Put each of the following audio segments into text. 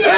Hey!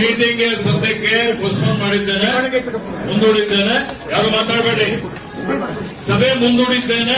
Meeting ಸದ್ಯಕ್ಕೆ postpone ಮಾಡಿದ್ದೇನೆ. ಮುಂದೂಡಿದ್ದೇನೆ. ಯಾರು ಮಾತಾಡಬೇಡಿ? ಸಭೆ ಮುಂದೂಡಿದ್ದೇನೆ.